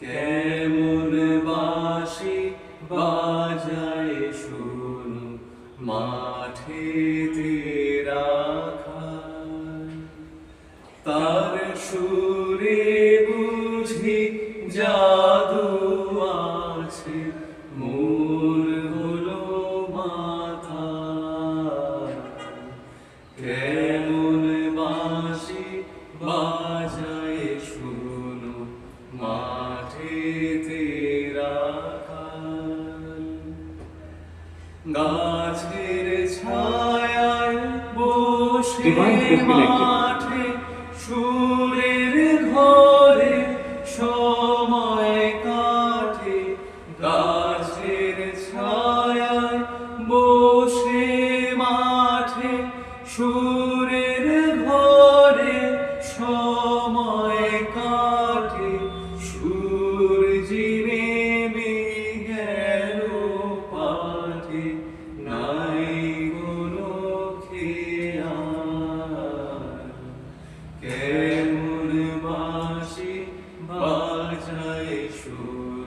কেমন বাঁশি বাজায় শুনু মাঠে রাখায় তার সুরে বুঝি জাদু আছে মূল হলো মাথা গাছের ছায়ায় বসে মাঠে সুরের ঘরে সময় কাঠে গাছের ছায়ায় বসে মাঠে সুরের বাজনায় সুর